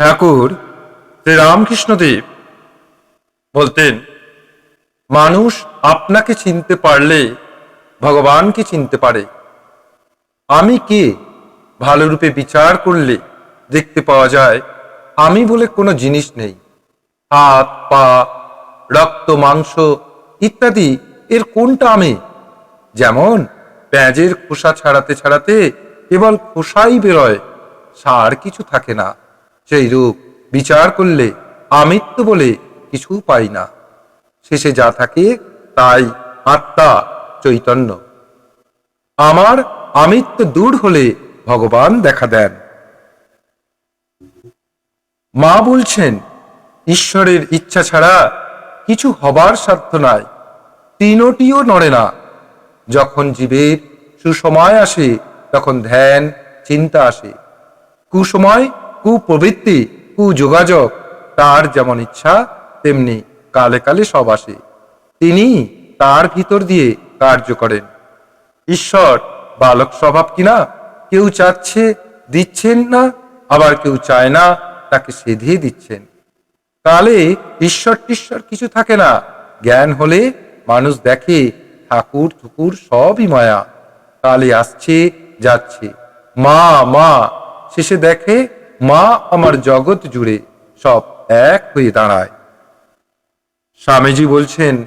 ঠাকুর শ্রী রামকৃষ্ণদেব বলতেন, মানুষ আপনাকে চিনতে পারলে ভগবানকে চিনতে পারে। আমি কে? ভালো রূপে বিচার করলে দেখতে পাওয়া যায়, আমি বলে কোনো জিনিস নেই। হাত, পা, রক্ত, মাংস ইত্যাদি, এর কোনটা আমি? যেমন পেঁয়াজের খোসা ছাড়াতে ছাড়াতে কেবল খোসাই বেরোয়, সার কিছু থাকে না। সেই রূপ বিচার করলে আমিত্ব বলে কিছু পাই না। শেষে যা থাকে তাই আত্মা চৈতন্য। আমার আমিত্ব দূর হলে ভগবান দেখা দেন। মা বলছেন, ঈশ্বরের ইচ্ছা ছাড়া কিছু হবার সাধ্য নাই, তিনটিও নড়ে না। যখন জীবের সুসময় আসে, তখন ধ্যান, চিন্তা আসে। কুসময় কুপ্রবৃত্তি, কুযোগাযোগ, তার যেমন ইচ্ছা, তেমনি কালে কালে সব আসে। তিনি তার ভিতর দিয়ে কার্য করেন। ঈশ্বর বালক স্বভাব কিনা, কেউ চাচ্ছে দিচ্ছেন না, আবার কেউ চায় না, তাকে সেধিয়ে দিচ্ছেন। কালে ঈশ্বর টিশ্বর কিছু থাকে না, জ্ঞান হলে মানুষ দেখে ঠাকুর ঠুকুর সবই মায়া। কালে আসছে, যাচ্ছে। মা মা, শেষে দেখে মা আমার জগৎ জুড়ে সব এক হয়ে দাঁড়ায়। স্বামীজি বলছেন,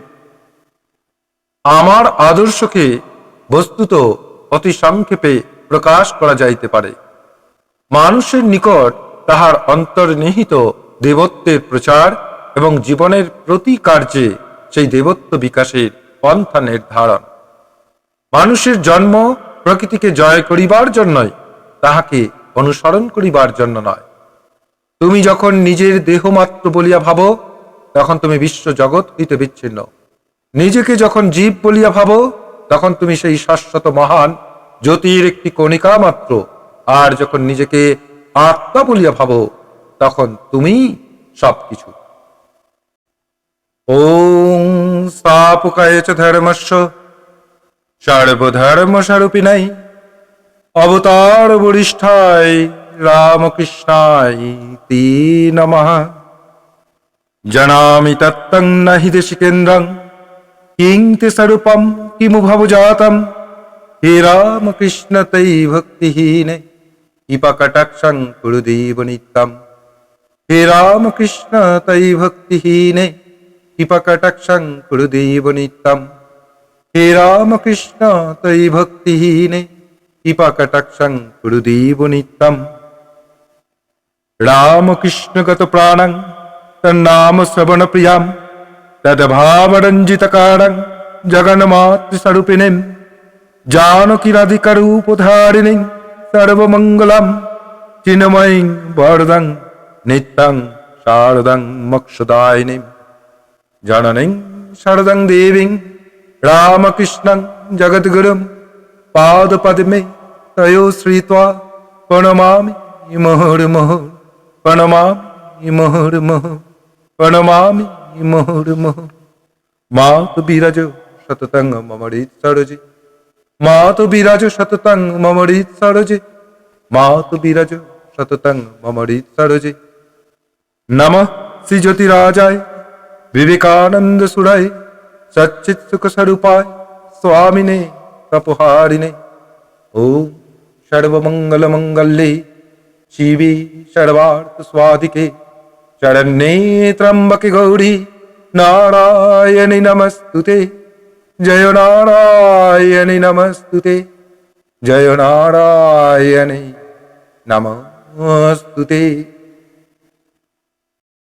আমার আদর্শকে বস্তুত অতি সংক্ষেপে প্রকাশ করা যাইতে পারে। মানুষের নিকট তাহার অন্তর্নিহিত দেবত্বের প্রচার এবং জীবনের প্রতি কার্যে সেই দেবত্ব বিকাশের পন্থা নির্ধারণ। মানুষের জন্ম প্রকৃতিকে জয় করিবার জন্যই তাহাকে অনুসরণ করিবার জন্য নয়। তুমি যখন নিজের দেহমাত্র বলিয়া ভাবো, তখন তুমি বিশ্ব জগৎ হইতে বিচ্ছিন্ন। নিজেকে যখন জীব বলিয়া ভাবো, তখন তুমি সেই শাশ্বত মহান জ্যোতির একটি কণিকা মাত্র। আর যখন নিজেকে আত্মা বলিয়া ভাবো, তখন তুমি সবকিছু। ওং স্থাপকায় চ ধর্মস্য সর্বধর্ম স্বরূপিণাই অবতার বরিষ্ঠায় রামকৃষ্ণায় তে নমঃ। জানামি তত্তং নাহি দেশিকেন্দ্রং কিং তে স্বরূপম কিমু ভবজাতম হে রামকৃষ্ণ তৈ ভক্তিহীনে কৃপাকটাক্ষং কুরুদেব নিত্যম। হে রামকৃষ্ণ তৈ ভক্তিহীনে কৃপাকটাক্ষং কুরুদেব নিত্যম। হে রামকৃষ্ণ তৈ ভক্তিহীনে কৃপাকটাক্ষং কুরুদেব নিত্যম রামকৃষ্ণগত প্রাণং তন্নাম শ্রবণ প্রিয়াম তদ্ভাবরঞ্জিতকারং জগন্মাতৃস্বরূপিণীম জানকীরাধিকারূপধারিণীং সর্বমঙ্গলম চিন্ময়ীং বরদং নিত্যং শারদং মোক্ষদায়িনীং জননীং শারদং দেবীং রামকৃষ্ণং জগদ্গুরুম পাদপদ্মে তয়ো শ্রীত্বা প্রণমামি মুহুর্মুহুঃ প্রণমামি মুহুর্মুহুঃ প্রণমামি মুহুর্মুহুঃ মাতু বিরাজ সততং মমরিত সরজে মাতু বিরাজ সততং মমরিত সরজে মাতু বিরাজ সততং মমরিত সরজে নমঃ শ্রী জ্যোতিরাজায় বিবেকানন্দ সুরায় সচ্চিত সুখ স্বরূপায় স্বামিনে তপহারিণে ওম সর্বমঙ্গল মঙ্গলে শিবে সর্বার্থ স্বাধিকে শরণ্যে ত্রম্বকে গৌরী নারায়ণি নমস্তুতে জয় নারায়ণি নমস্তুতে জয় নারায়ণি নমস্তুতে